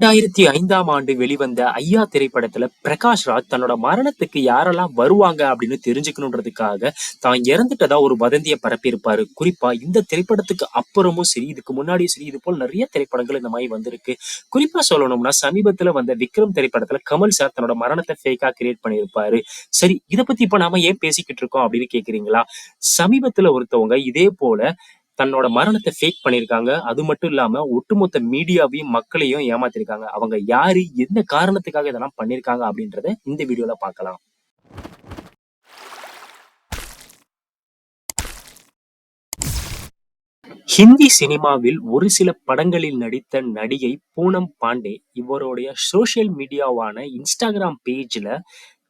ரெண்டாயிரத்தி ஐந்தாம் ஆண்டு வெளிவந்த ஐயா திரைப்படத்துல பிரகாஷ் ராஜ் தன்னோட மரணத்துக்கு யாரெல்லாம் வருவாங்க அப்படின்னு தெரிஞ்சுக்கணுன்றதுக்காக தான் இறந்துட்டதா ஒரு வதந்தியை பரப்பியிருப்பாரு. குறிப்பா இந்த திரைப்படத்துக்கு அப்புறமும் சரி இதுக்கு முன்னாடியும் சரி இது போல் நிறைய திரைப்படங்கள் இந்த மாதிரி வந்திருக்கு. குறிப்பா சொல்லணும்னா சமீபத்துல வந்த விக்ரம் திரைப்படத்துல கமல் சார் தன்னோட மரணத்தை ஃபேக்கா கிரியேட் பண்ணியிருப்பாரு. சரி இதை பத்தி இப்ப நாம ஏன் பேசிக்கிட்டு இருக்கோம் அப்படின்னு கேக்குறீங்களா? சமீபத்துல ஒருத்தவங்க இதே போல தன்னோட மரணத்தை ஃபேக் பண்ணியிருக்காங்க. அது மட்டும் இல்லாம ஒட்டுமொத்த மீடியாவையும் மக்களையும் ஏமாத்திருக்காங்க. அவங்க யாரு எந்த காரணத்துக்காக இதெல்லாம் பண்ணிருக்காங்க அப்படின்றத இந்த வீடியோல பார்க்கலாம். ஹிந்தி சினிமாவில் ஒரு சில படங்களில் நடித்த நடிகை பூனம் பாண்டே இவருடைய சோசியல் மீடியாவான இன்ஸ்டாகிராம் பேஜ்ல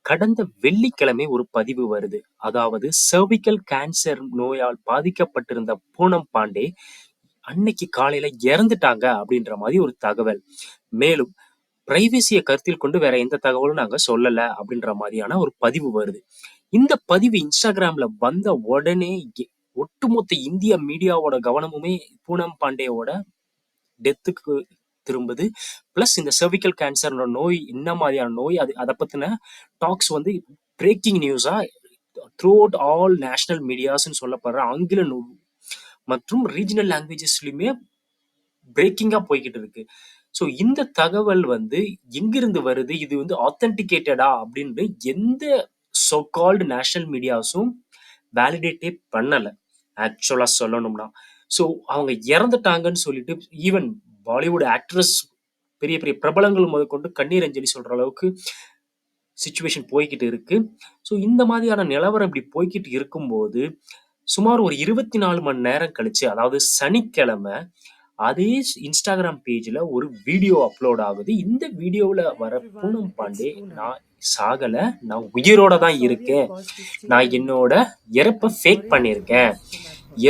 கடந்த வெள்ளிக்கிழமை ஒரு பதிவு வருது. அதாவது சர்விக்கல் கேன்சர் நோயால் பாதிக்கப்பட்டிருந்த பூனம் பாண்டே அன்னைக்கு காலையில இறந்துட்டாங்க அப்படின்ற மாதிரி ஒரு தகவல். மேலும் பிரைவசியை கருத்தில் கொண்டு வேற எந்த தகவலும் நாங்க சொல்லல அப்படின்ற மாதிரியான ஒரு பதிவு வருது. இந்த பதிவு இன்ஸ்டாகிராம்ல வந்த உடனே ஒட்டுமொத்த இந்திய மீடியாவோட கவனமுமே பூனம் பாண்டேவோட டெத்துக்கு திரும்புது. பிளஸ் இந்த சர்விக்கல் கேன்சர் நோய் என்ன மாதிரியான நோய் அது அதை பத்தின டாக்ஸ் வந்து பிரேக்கிங் நியூஸா த்ரூ அவுட் ஆல் நேஷனல் மீடியாஸ்ன்னு சொல்லப்படுற ஆங்கில நூல் மற்றும் ரீஜனல் லாங்குவேஜஸ்லயுமே பிரேக்கிங்கா போய்கிட்டு இருக்கு. ஸோ இந்த தகவல் வந்து எங்கிருந்து வருது? இது வந்து ஆத்தென்டிகேட்டடா அப்படின்னு எந்த சோ கால்டு நேஷனல் மீடியாஸும் வேலிடேட்டே பண்ணல ஆக்சுவலா சொல்லணும்னா. ஸோ அவங்க இறந்துட்டாங்கன்னு சொல்லிட்டு ஈவன் பாலிவுட் ஆக்ட்ரஸ் பெரிய பெரிய பிரபலங்கள் முதற்கொண்டு கண்ணீர் அஞ்சலி சொல்கிற அளவுக்கு சுச்சுவேஷன் போய்கிட்டு இருக்கு. ஸோ இந்த மாதிரியான நிலவரம் இப்படி போய்கிட்டு இருக்கும்போது சுமார் ஒரு இருபத்தி நாலு மணி நேரம் கழிச்சு அதாவது சனிக்கிழமை அதே இன்ஸ்டாகிராம் பேஜில் ஒரு வீடியோ அப்லோட் ஆகுது. இந்த வீடியோவில் வர பூனம் பாண்டே நான் சாகலை நான் உயிரோட தான் இருக்கேன். நான் என்னோட இறப்பை ஃபேக் பண்ணியிருக்கேன்.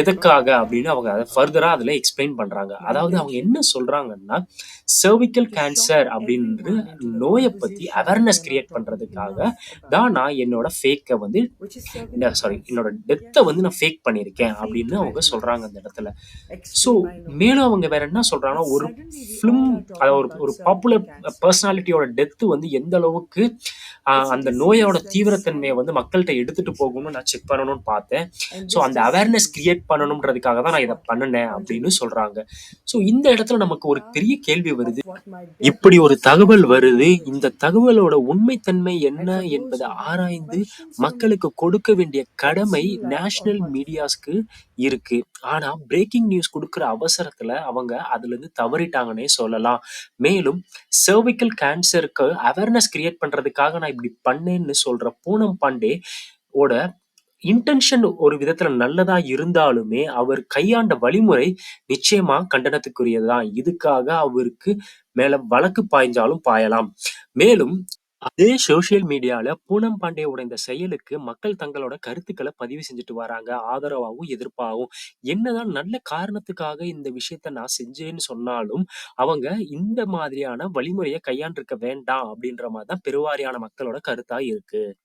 எதுக்காக அப்படின்னு அவங்க அதை ஃபர்தரா அதுல எக்ஸ்பிளைன் பண்றாங்க. அதாவது அவங்க என்ன சொல்றாங்கன்னா சர்விக்கல் கேன்சர் அப்படின்ற நோயை பத்தி அவேர்னஸ் கிரியேட் பண்றதுக்காக தான் நான் என்னோட ஃபேக்கை வந்து சாரி என்னோட டெத்தை வந்து நான் ஃபேக் பண்ணியிருக்கேன் அப்படின்னு அவங்க சொல்றாங்க அந்த இடத்துல. ஸோ மேலும் அவங்க வேற என்ன சொல்றாங்கன்னா ஒரு ஃபிலிம் அதாவது ஒரு ஒரு பாப்புலர் பர்சனாலிட்டியோட டெத்து வந்து எந்த அளவுக்கு அந்த நோயோட தீவிரத்தன்மையை வந்து மக்கள்கிட்ட எடுத்துட்டு போகணும்னு நான் செக் பண்ணணும்னு பார்த்தேன். ஸோ அந்த அவேர்னஸ் கிரியேட் பண்ணணுன்றதுக்காக தான் நான் இதை பண்ணினேன் அப்படின்னு சொல்றாங்க. ஸோ இந்த இடத்துல நமக்கு ஒரு பெரிய கேள்வி வருது. இப்படி ஒரு தகவல் வருது. இந்த தகவலோட உண்மைத்தன்மை என்ன என்பதை ஆராய்ந்து மக்களுக்கு கொடுக்க வேண்டிய கடமை நேஷனல் மீடியாஸ்க்கு இருக்கு. ஆனா பிரேக்கிங் நியூஸ் கொடுக்குற அவசரத்துல அவங்க அதுல இருந்து தவறிட்டாங்கன்னே சொல்லலாம். மேலும் சர்விக்கல் கேன்சருக்கு அவேர்னஸ் கிரியேட் பண்றதுக்காக நான் இப்படி பண்ணேன்னு சொல்ற பூனம் பாண்டே ஓட இன்டென்ஷன் ஒரு விதத்துல நல்லதா இருந்தாலுமே அவர் கையாண்ட வழிமுறை நிச்சயமா கண்டனத்துக்குரியதுதான். இதுக்காக அவருக்கு மேல வழக்கு பாய்ஞ்சாலும் பாயலாம். மேலும் அதே சோஷியல் மீடியால பூனம் பாண்டே இந்த செயலுக்கு மக்கள் தங்களோட கருத்துக்களை பதிவு செஞ்சுட்டு வராங்க. ஆதரவாகவும் எதிர்ப்பாகவும். என்னதான் நல்ல காரணத்துக்காக இந்த விஷயத்த நான் செஞ்சேன்னு சொன்னாலும் அவங்க இந்த மாதிரியான வழிமுறையை கையாண்டிருக்க வேண்டாம் அப்படின்ற மாதிரி தான் பெருவாரியான மக்களோட கருத்தா இருக்கு.